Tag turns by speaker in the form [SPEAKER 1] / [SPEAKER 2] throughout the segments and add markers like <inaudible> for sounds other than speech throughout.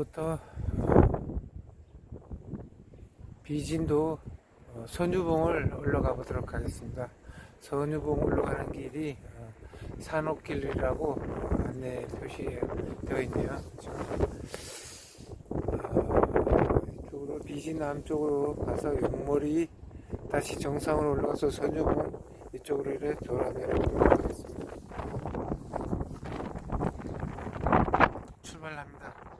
[SPEAKER 1] 지금부터 어, 비진도 어, 선유봉을 올라가 보도록 하겠습니다. 선유봉 올라가는 길이 어, 산옥길이라고 어, 안내 표시되어 있네요. 이쪽으로 비진 남쪽으로 가서 용머리 다시 정상으로 올라가서 선유봉 이쪽으로 이렇게 돌아 내려보도록 하겠습니다. 출발합니다.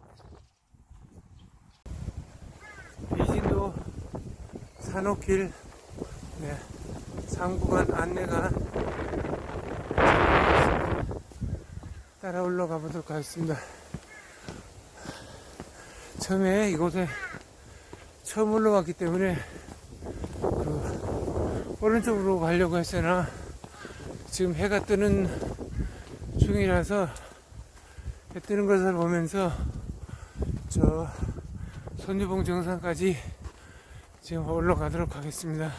[SPEAKER 1] 비진도 산호길 네, 상부간 안내가 따라 올라가 보도록 하겠습니다. 처음에 이곳에 처음 올라왔기 때문에 그 오른쪽으로 가려고 했으나 지금 해가 뜨는 중이라서 해 뜨는 것을 보면서 저 선유봉 정상까지 지금 올라가도록 하겠습니다.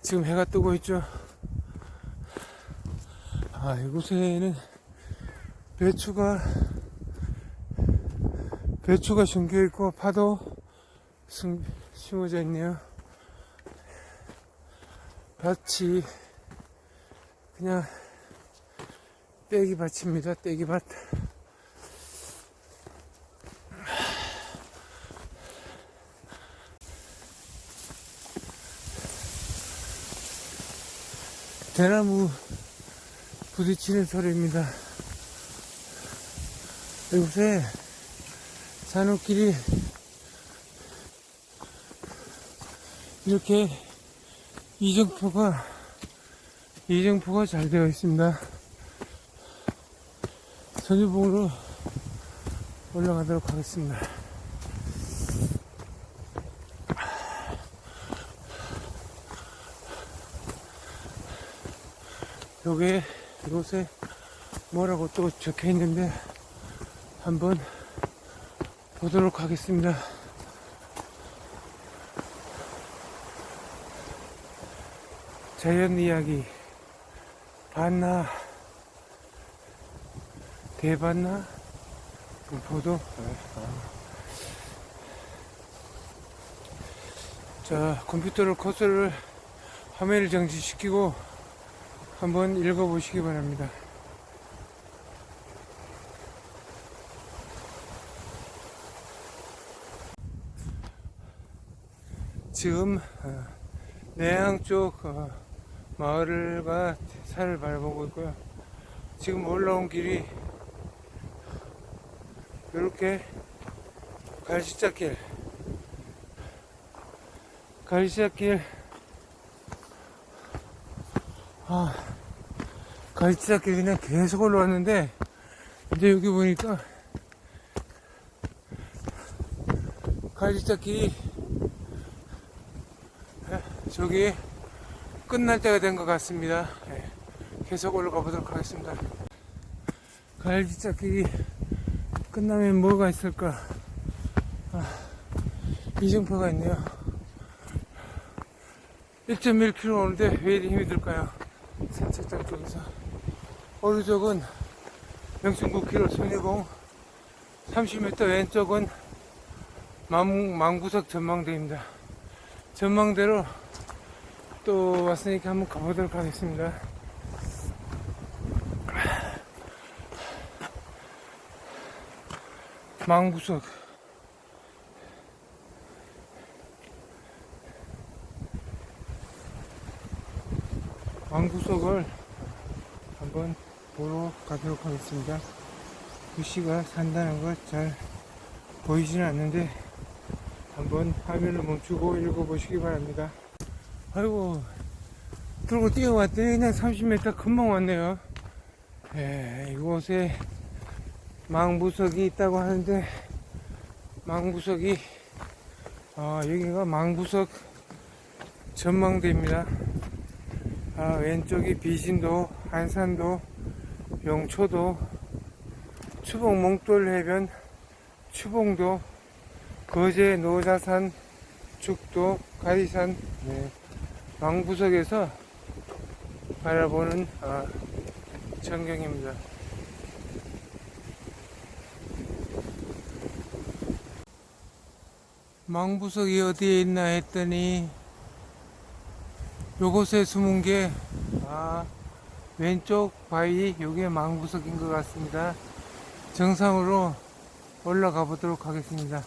[SPEAKER 1] 지금 해가 뜨고 있죠. 아, 이곳에는 배추가 배추가 심겨 있고 파도 심- 심어져 있네요. 밭이 그냥 떼기밭입니다. 떼기밭. 대나무 부딪히는 소리입니다. 이곳에 산호길이 이렇게 이정표가 이정표가 잘 되어 있습니다. 전유봉으로 올라가도록 하겠습니다. 여기에 이곳에 뭐라고 또 적혀 있는데 한번 보도록 하겠습니다. 자연 이야기 봤나 대봤나 보도 자 컴퓨터로 커서를 화면을 정지시키고 한번 읽어보시기 바랍니다. 지금 어, 내양 쪽 어, 마을과 산을 바라보고 있고요. 지금 올라온 길이 이렇게 갈시자길 갈시자길 아 갈시자길 그냥 계속 올라왔는데 이제 여기 보니까 갈시자길이 저기 끝날 때가 된 것 같습니다. 예, 계속 올라가 보도록 하겠습니다. 갈지짝길이 끝나면 뭐가 있을까? 아, 이정표가 있네요. 1.1km 오는데 왜 이리 힘이 들까요? 산책장 쪽에서. 오른쪽은 9km 손해공 30m 왼쪽은 망, 망구석 전망대입니다. 전망대로 또 왔으니까 한번 가보도록 하겠습니다. 망구석 망구석을 한번 보러 가도록 하겠습니다. 글씨가 산다는 것 잘 보이지는 않는데 한번 화면을 멈추고 읽어보시기 바랍니다. 아이고 들고 뛰어왔더니 그냥 30m 금방 왔네요. 예, 이곳에 망부석이 있다고 하는데 망부석이 아 여기가 망부석 전망대입니다. 아, 왼쪽이 비신도, 한산도, 용초도, 추봉 몽돌 해변, 추봉도, 거제 노자산, 죽도, 가리산, 네. 왕부석에서 바라보는 아, 전경입니다. 망부석이 어디에 있나 했더니 요곳에 숨은 게 아, 왼쪽 바위 요게 망부석인 것 같습니다. 정상으로 올라가 보도록 하겠습니다.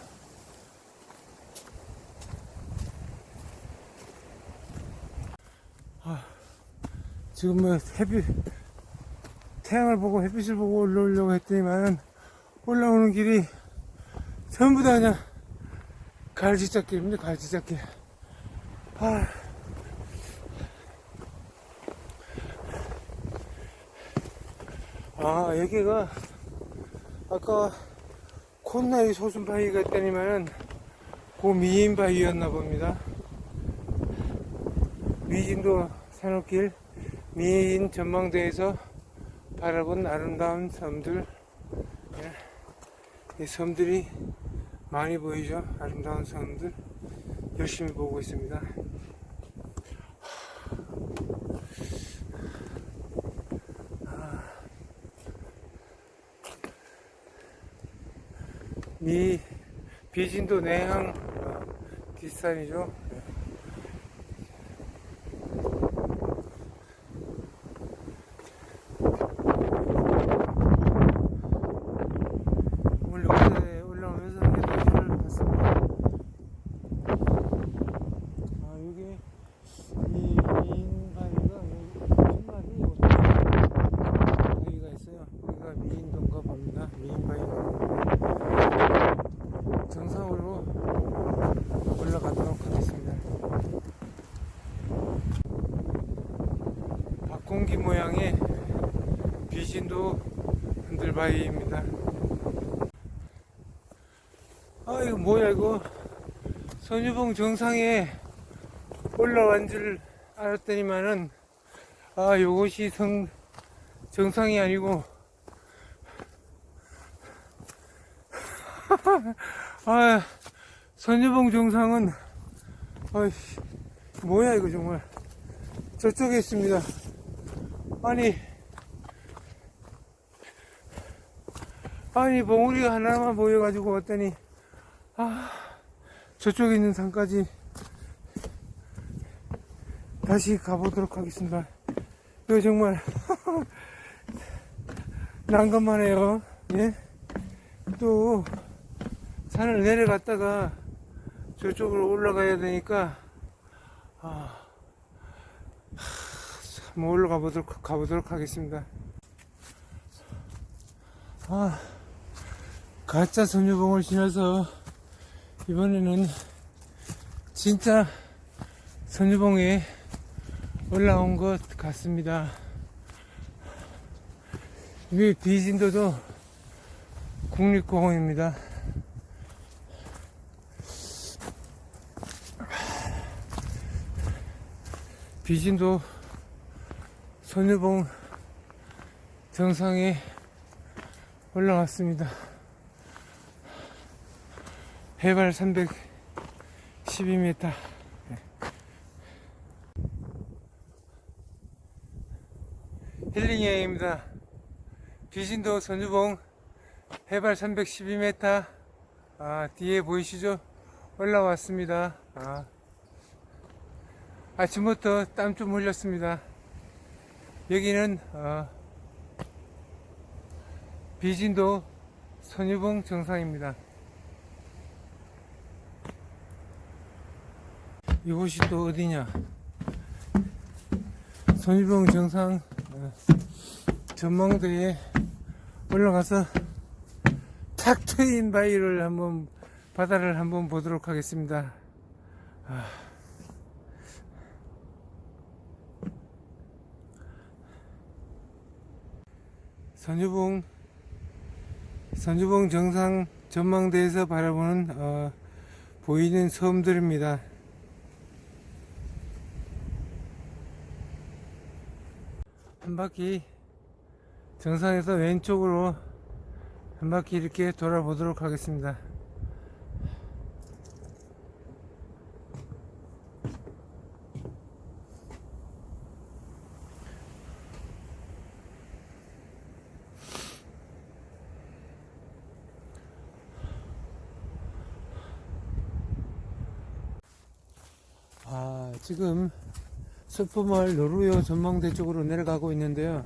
[SPEAKER 1] 아, 지금 뭐 햇빛 태양을 보고 햇빛을 보고 올라오려고 했더니만 올라오는 길이 전부 다 그냥 갈지짝길입니다. 갈지짝길. 아. 아, 여기가 아까 콧나이 소순바위가 있다니만은 그 미인바위였나 봅니다. 미진도 산업길 미인 전망대에서 바라본 아름다운 섬들. 예, 이 섬들이 많이 보이죠? 아름다운 섬들. 열심히 보고 있습니다 미 비진도 내항 어, 뒷산이죠 오늘 여기에 올라오면서 해돋이를 봤습니다. 아, 여기 이 미인바위가 여기 핀마디 바위가 있어요. 여기가 미인동가 봅니다. 미인바위가 정상으로 올라가도록 하겠습니다. 박공기 모양의 비신도 흔들 바위입니다. 아 이거 뭐야 이거? 선유봉 정상에 올라간 줄 알았더니만은 아 요것이 성 정상이 아니고. <laughs> 아 선유봉 정상은 아이씨 뭐야 이거 정말. 저쪽에 있습니다. 아니 아니 봉우리가 하나만 보여가지고 왔더니 아, 저쪽에 있는 산까지 다시 가보도록 하겠습니다. 이거 정말 <laughs> 난감하네요. 예? 또 산을 내려갔다가 저쪽으로 올라가야 되니까 아, 한번 올라가 보도록 가보도록 하겠습니다. 아, 가짜 선유봉을 지나서 이번에는 진짜 선유봉에 올라온 것 같습니다. 이 비진도도 국립공원입니다. 비진도 선유봉 정상에 올라왔습니다. 해발 312m. 힐링 여행입니다. 비신도 선주봉 해발 312m. 아, 뒤에 보이시죠? 올라왔습니다. 아, 아침부터 땀 좀 흘렸습니다. 여기는 어, 비진도 선유봉 정상입니다. 이곳이 또 어디냐? 선유봉 정상 어, 전망대에 올라가서 탁 트인 바위를 한번 바다를 한번 보도록 하겠습니다. 아. 선유봉 정상 전망대에서 바라보는 어, 보이는 섬들입니다. 한 바퀴 정상에서 왼쪽으로 한 바퀴 이렇게 돌아보도록 하겠습니다. 아, 지금 슈퍼마을 노루요 전망대 쪽으로 내려가고 있는데요.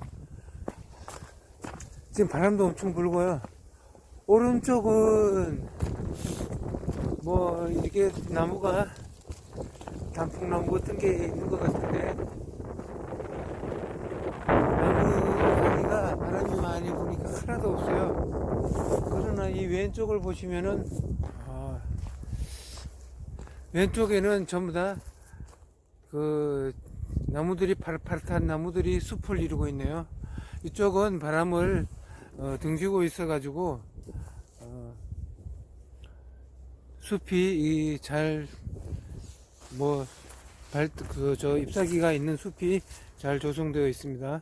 [SPEAKER 1] 지금 바람도 엄청 불고요. 오른쪽은 뭐 이렇게 나무가 단풍나무 같은 게 있는 것 같은데 나무 사이가 바람이 많이 부니까 하나도 없어요. 그러나 이 왼쪽을 보시면은 아, 왼쪽에는 전부 다그 나무들이 파릇파릇한 나무들이 숲을 이루고 있네요. 이쪽은 바람을 어, 등지고 있어가지고 어, 숲이 잘뭐 발그저 잎사귀가 있는 숲이 잘 조성되어 있습니다.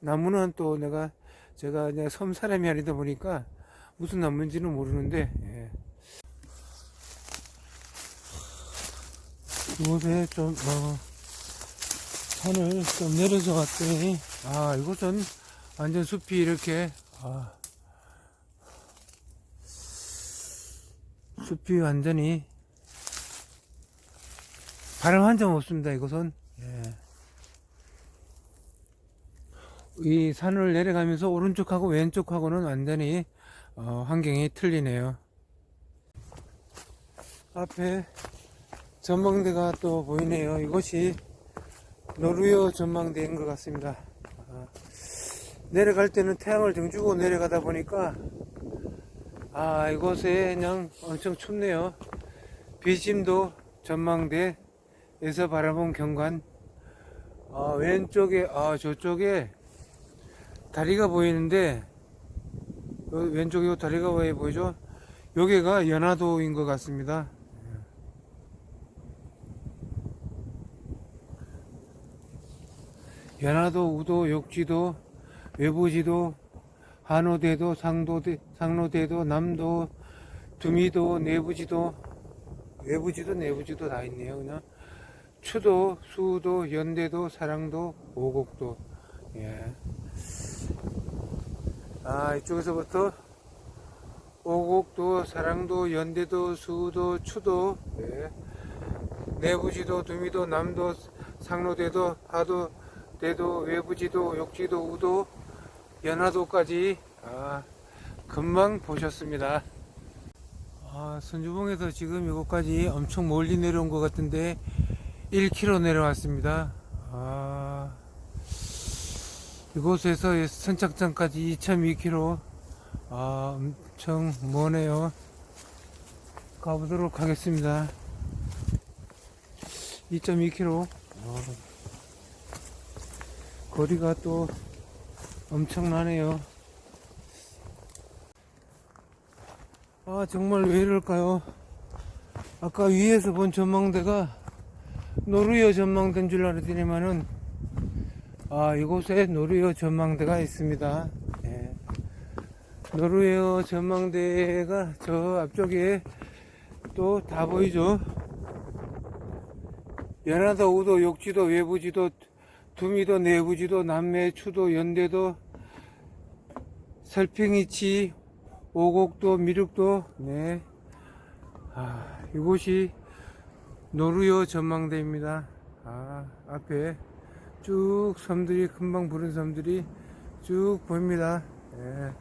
[SPEAKER 1] 나무는 또 내가 제가 그냥 섬 사람이 아니다 보니까 무슨 나무인지는 모르는데 예. 이곳에 좀 어, 산을 좀 내려서 왔더니 아 이곳은 완전 숲이 이렇게. 아, 숲이 완전히 바람 한 점 없습니다 이곳은. 예. 이 산을 내려가면서 오른쪽하고 왼쪽하고는 완전히 어, 환경이 틀리네요. 앞에 전망대가 또 보이네요. 이곳이 노루요 전망대인 것 같습니다. 아, 내려갈 때는 태양을 등주고 내려가다 보니까 아 이곳에 그냥 엄청 춥네요. 비심도 전망대에서 바라본 경관 아, 왼쪽에 아 저쪽에 다리가 보이는데 어, 왼쪽에 요 다리가 왜 보이죠? 여기가 연화도인 것 같습니다. 연화도, 우도, 욕지도, 외부지도, 한호대도, 상도대, 상로대도, 남도, 두미도, 내부지도, 외부지도, 내부지도 다 있네요. 그냥 추도, 수도, 연대도, 사랑도, 오곡도. 예. 아, 이쪽에서부터 오곡도, 사랑도, 연대도, 수도, 추도, 예. 내부지도, 두미도, 남도, 상로대도, 하도, 대도, 외부지도, 욕지도, 우도, 연화도까지 아, 금방 보셨습니다. 아, 선주봉에서 지금 이곳까지 엄청 멀리 내려온 것 같은데 1km 내려왔습니다. 아, 이곳에서 선착장까지 2.2km 아, 엄청 머네요. 가보도록 하겠습니다. 2.2km. 아. 거리가 또 엄청나네요. 아, 정말 왜 이럴까요? 아까 위에서 본 전망대가 노르여 전망대인 줄 알았더니만은 아, 이곳에 노르여 전망대가 있습니다. 예. 노르여 전망대가 저 앞쪽에 또 다 보이죠? 연하도, 우도, 욕지도, 외부지도, 두미도, 내부지도, 남매, 추도, 연대도, 설평이치, 오곡도, 미륵도, 네. 아, 이곳이 노루요 전망대입니다. 아, 앞에 쭉 섬들이, 금방 부른 섬들이 쭉 보입니다. 네.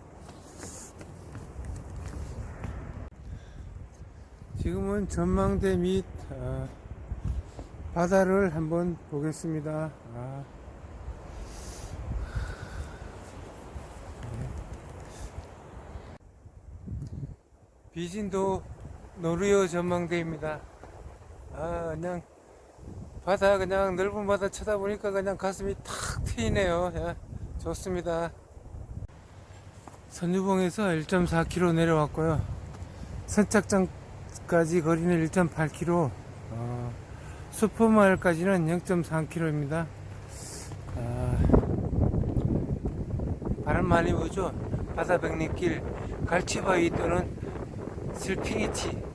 [SPEAKER 1] 지금은 전망대 및, 아, 바다를 한번 보겠습니다. 아. 비진도 노르요 전망대입니다. 아, 그냥 바다 그냥 넓은 바다 쳐다보니까 그냥 가슴이 탁 트이네요. 예, 좋습니다. 선유봉에서 1.4km 내려왔고요. 선착장까지 거리는 1.8km. 어, 슈퍼마을까지는 0.3km입니다. 아, 바람 많이 부죠. 바다 백리길 갈치바위 또는 슬핑이치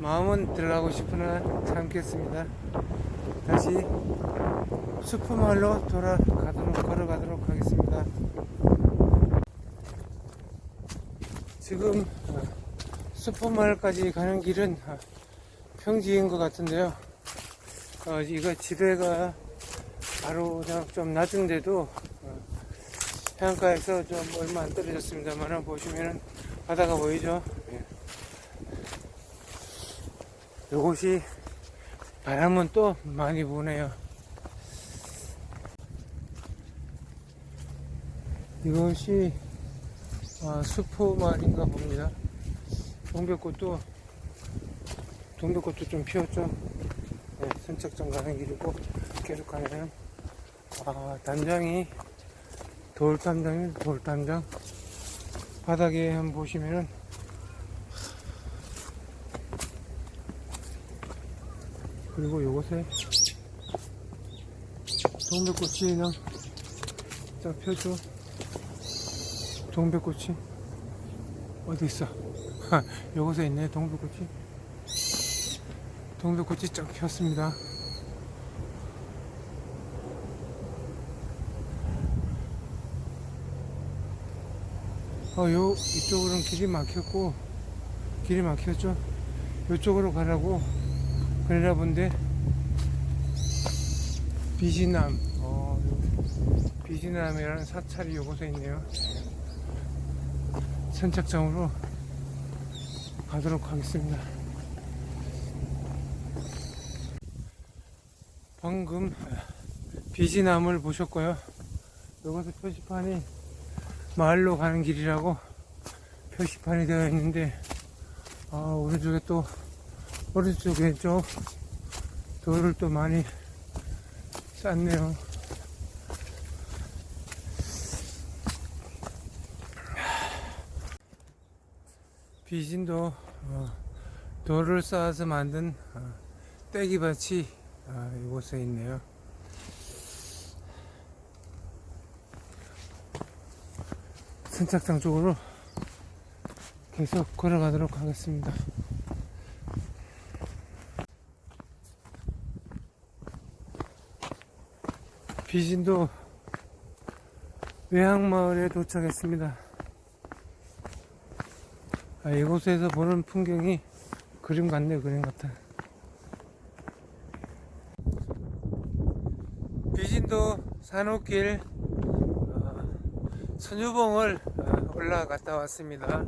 [SPEAKER 1] 마음은 들어가고 싶으나 참겠습니다. 다시 슈퍼마을로 돌아 가도록 걸어가도록 하겠습니다. 지금 어, 슈퍼마을까지 가는 길은 어, 평지인 것 같은데요. 어, 이거 지대가 바로 그냥 좀 낮은데도 어, 해안가에서 좀 얼마 안 떨어졌습니다만 보시면은 바다가 보이죠. 예. 이곳이 바람은 또 많이 부네요. 이것이 아, 수포마을인가 봅니다. 동백꽃도 동백꽃도 좀 피었죠. 네, 선착장 가는 길이고 계속 가면 아, 단장이 돌담장이 돌담장 바닥에 한번 보시면은 그리고 요것에 동백꽃이 그냥 쫙 펴죠. 동백꽃이 어디 있어? <laughs> 요것에 있네 동백꽃이. 동백꽃이 쫙 폈습니다. 어, 요 이쪽으로는 길이 막혔고 길이 막혔죠. 요쪽으로 가라고 그러나 본데 비지남 어, 비지남이라는 사찰이 요곳에 있네요 선착장으로 가도록 하겠습니다 방금 비지남을 보셨고요 요것에 표시판이 마을로 가는 길이라고 표시판이 되어 있는데 아 오른쪽에 또 오른쪽에 좀 돌을 또 많이 쌌네요. 비진도 어, 돌을 쌓아서 만든 어, 떼기밭이 어, 이곳에 있네요. 선착장 쪽으로 계속 걸어가도록 하겠습니다. 비진도 외항마을에 도착했습니다. 아, 이곳에서 보는 풍경이 그림 같네요 그림 같아. 비진도 산호길 어, 선유봉을 어, 올라갔다 왔습니다.